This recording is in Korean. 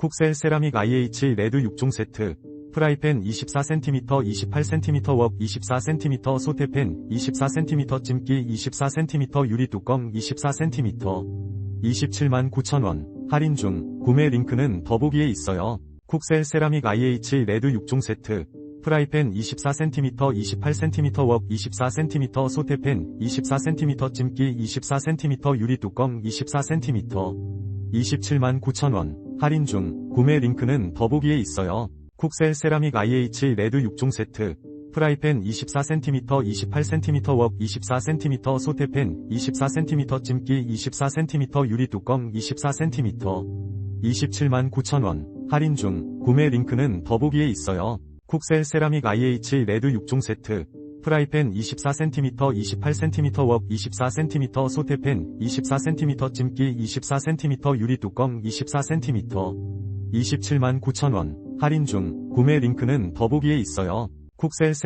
쿡셀 세라믹 IH 레드 6종 세트, 프라이팬 24cm 28cm 웍 24cm 소테팬 24cm 찜기 24cm 유리 뚜껑 24cm 27만 9천원 할인 중 구매 링크는 더보기에 있어요. 쿡셀 세라믹 IH 레드 6종 세트 프라이팬 24cm 28cm 웍 24cm 소테팬 24cm 찜기 24cm 유리 뚜껑 24cm 27만 9천원 할인 중 구매 링크는 더보기에 있어요. 쿡셀 세라믹 IH 레드 6종 세트 프라이팬 24cm 28cm 웍 24cm 소테팬 24cm 찜기 24cm 유리 뚜껑 24cm 27만 9천원 할인 중 구매 링크는 더보기에 있어요. 쿡셀 세라믹 IH 레드 6종 세트 프라이팬 24cm 28cm 웍 24cm 소테팬 24cm 찜기 24cm 유리 뚜껑 24cm 27만 9천원. 할인 중. 구매 링크는 더보기에 있어요. 쿡셀 세